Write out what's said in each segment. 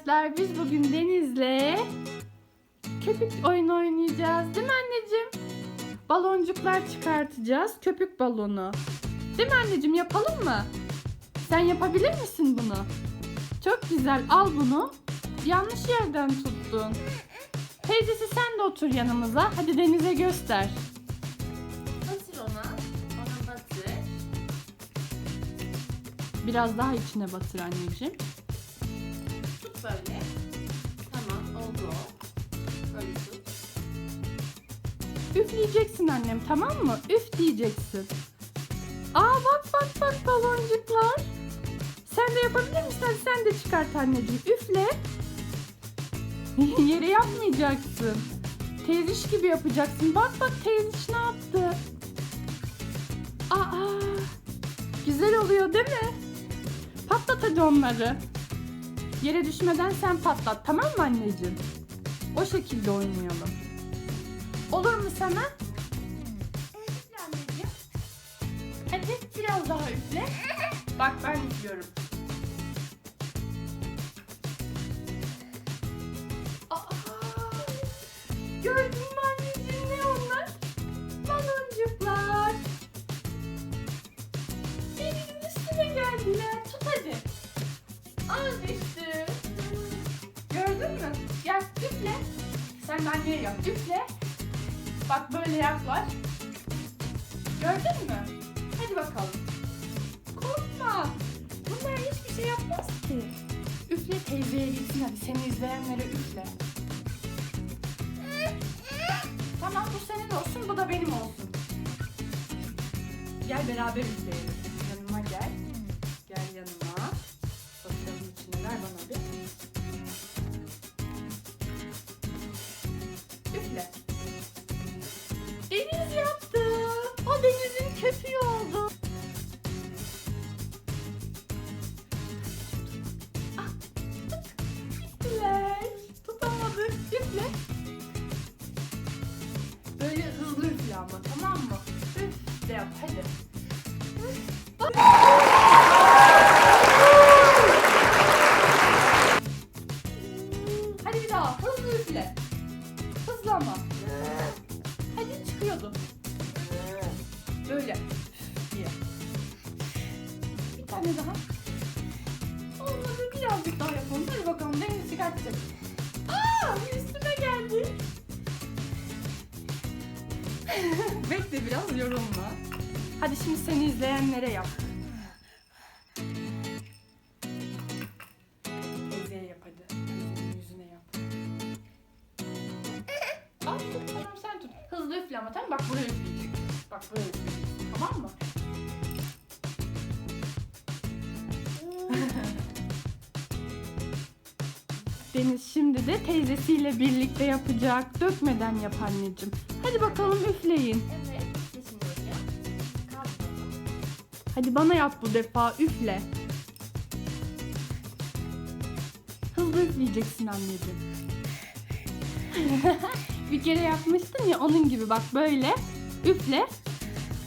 arkadaşlar biz bugün Deniz'le köpük oyunu oynayacağız. Değil mi anneciğim? Baloncuklar çıkartacağız. Köpük balonu. Değil mi anneciğim yapalım mı? Sen yapabilir misin bunu? Çok güzel al bunu. Yanlış yerden tuttun. Teyzesi sen de otur yanımıza. Hadi Deniz'e göster. Batır ona. Ona batır. Biraz daha içine batır anneciğim. Böyle. Tamam oldu o. Böyle tut. Üfleyeceksin annem tamam mı? Üf diyeceksin. Aa bak bak bak baloncuklar. Sen de yapabilir misin? Sen de çıkart anneciğim. Üfle. Yere yapmayacaksın. Teyziş gibi yapacaksın. Bak bak teyziş ne yaptı? Aa, güzel oluyor değil mi? Patlat hadi onları. Yere düşmeden sen patlat tamam mı anneciğim? O şekilde oynayalım. Olur mu sana? Üfle anneciğim. Hadi biraz daha üfle. Bak ben üflüyorum. Aa, gördün mü Üfle. Bak böyle yaklaş. Gördün mü? Hadi bakalım. Korkma. Bunlar hiçbir şey yapmaz ki. Üfle teyzeye gitsin hadi. Seni izleyenlere üfle. Tamam bu senin olsun bu da benim olsun. Gel beraber üfleyelim. Yap hadi. Bir daha hızlı üfle. Hızlı ama. Hadi çıkıyordu. Böyle. Bir tane daha. Olmadı birazcık daha yapalım. Hadi bakalım deniz çıkarttık. Aa üstüme geldi. Bekle biraz yorulma. Hadi şimdi seni izleyenlere yap. Teyzeye yap hadi. Teyzenin yüzüne yap. Al tut tamam sen tut. Hızlı üfle ama tamam bak buraya üfleyecek. Bak buraya üfleyecek. Tamam mı? Deniz şimdi de teyzesiyle birlikte yapacak. Dökmeden yap anneciğim. Hadi bakalım üfleyin. Evet. Hadi bana yap bu defa üfle. Hızlı üfleyeceksin anneciğim. bir kere yapmıştın ya onun gibi bak böyle üfle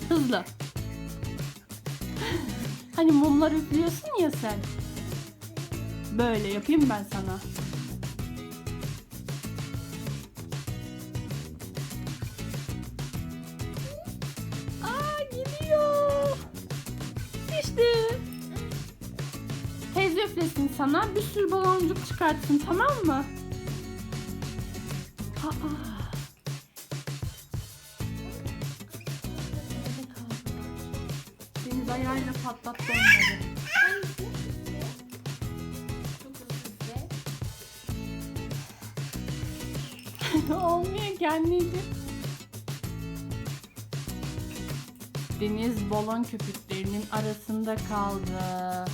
hızlı. Hani mumlar üflüyorsun ya sen. Böyle yapayım ben sana. Üflesin sana bir sürü baloncuk çıkartsın tamam mı? Aa. Deniz ayağıyla patlattı. Olmuyor ki anneciğim. Deniz balon köpüklerinin arasında kaldı.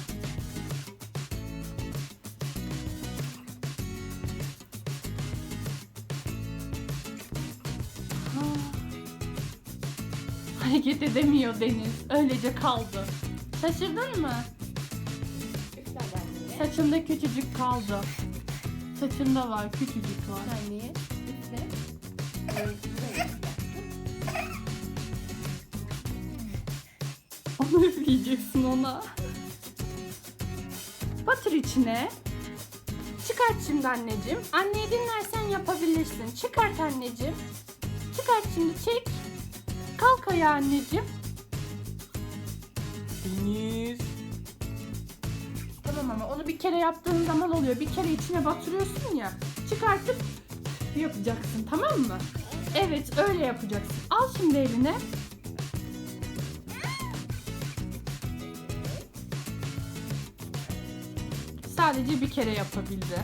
Hareket edemiyor Deniz. Öylece kaldı. Şaşırdın mı? Saçında küçücük kaldı. Saçında var, küçücük var. Üfle. Onu üfleyeceksin ona. Batır içine. Çıkar Çıkart şimdi anneciğim. Anneyi dinlersen yapabilirsin. Çıkart anneciğim. Çıkart şimdi çek. Kalk ayağa anneciğim. Deniz. Tamam ama onu bir kere yaptığın zaman oluyor. Bir kere içine batırıyorsun ya. Çıkartıp yapacaksın tamam mı? Evet öyle yapacaksın. Al şimdi eline. Sadece bir kere yapabildi.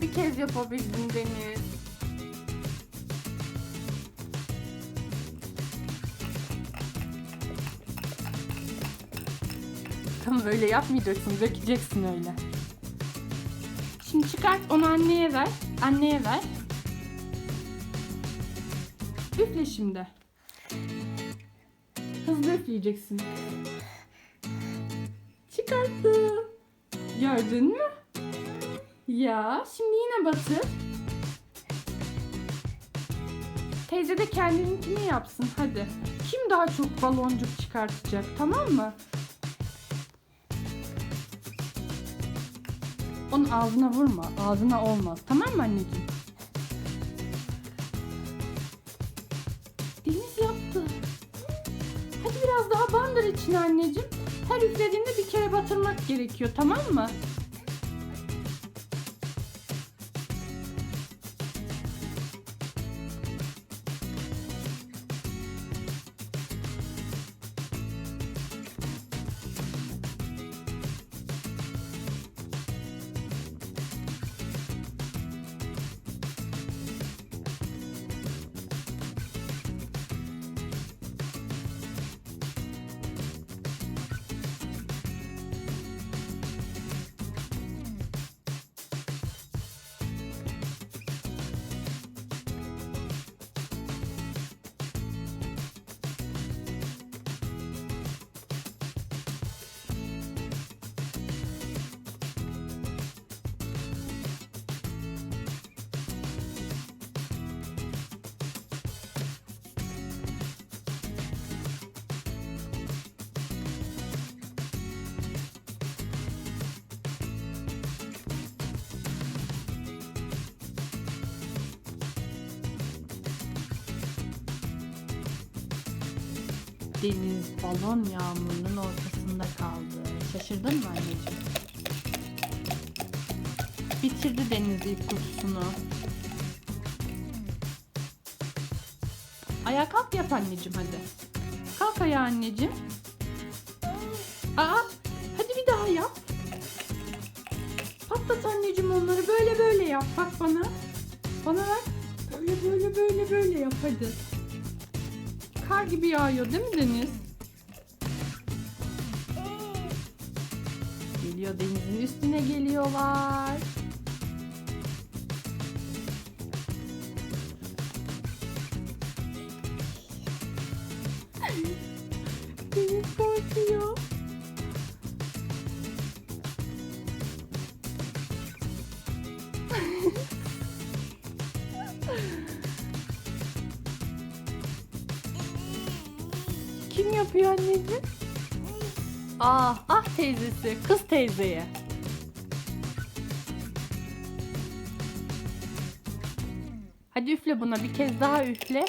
Bir kez yapabildin Deniz. Tamam öyle yapmayacaksın, dökeceksin öyle. Şimdi çıkart onu anneye ver. Anneye ver. Üfle şimdi. Hızlı üfleyeceksin. Çıkarttım. Gördün mü? Ya şimdi yine batır. Teyze de kendininkini yapsın hadi. Kim daha çok baloncuk çıkartacak tamam mı? Onun ağzına vurma. Ağzına olmaz. Tamam mı anneciğim? Deniz yaptı. Hadi biraz daha bandır içine anneciğim. Her üflediğinde bir kere batırmak gerekiyor tamam mı? Deniz balon yağmurunun ortasında kaldı. Şaşırdın mı anneciğim? Bitirdi Deniz ilk kutusunu. Ayağa kalk yap anneciğim hadi. Kalk ayağa anneciğim. Aa, hadi bir daha yap. Patlat anneciğim onları böyle böyle yap. Bak bana. Bana ver. Böyle böyle böyle böyle yap hadi. Kar gibi yağıyor değil mi Deniz? Geliyor denizin üstüne geliyorlar. Deniz korkuyor. yapıyor anneciğim? Ah, ah teyzesi, kız teyzeye. Hadi üfle buna bir kez daha üfle.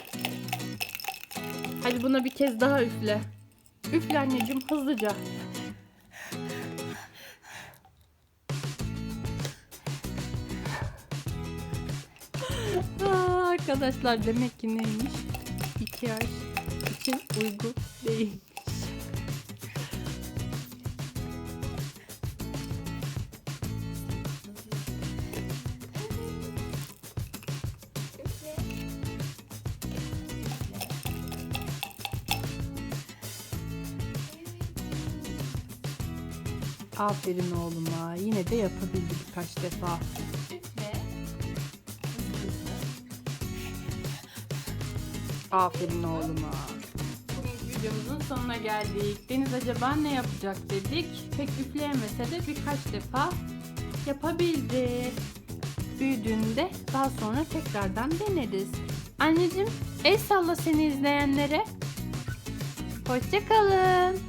Hadi buna bir kez daha üfle. Üfle anneciğim hızlıca. Aa, arkadaşlar demek ki neymiş? İki yaş için uygun. Üfle. Aferin oğluma. Yine de yapabildi birkaç defa. Aferin oğluma. Videomuzun sonuna geldik. Deniz acaba ne yapacak dedik. Pek üfleyemese de birkaç defa yapabildi. Büyüdüğünde daha sonra tekrardan deneriz. Anneciğim el salla seni izleyenlere. Hoşçakalın.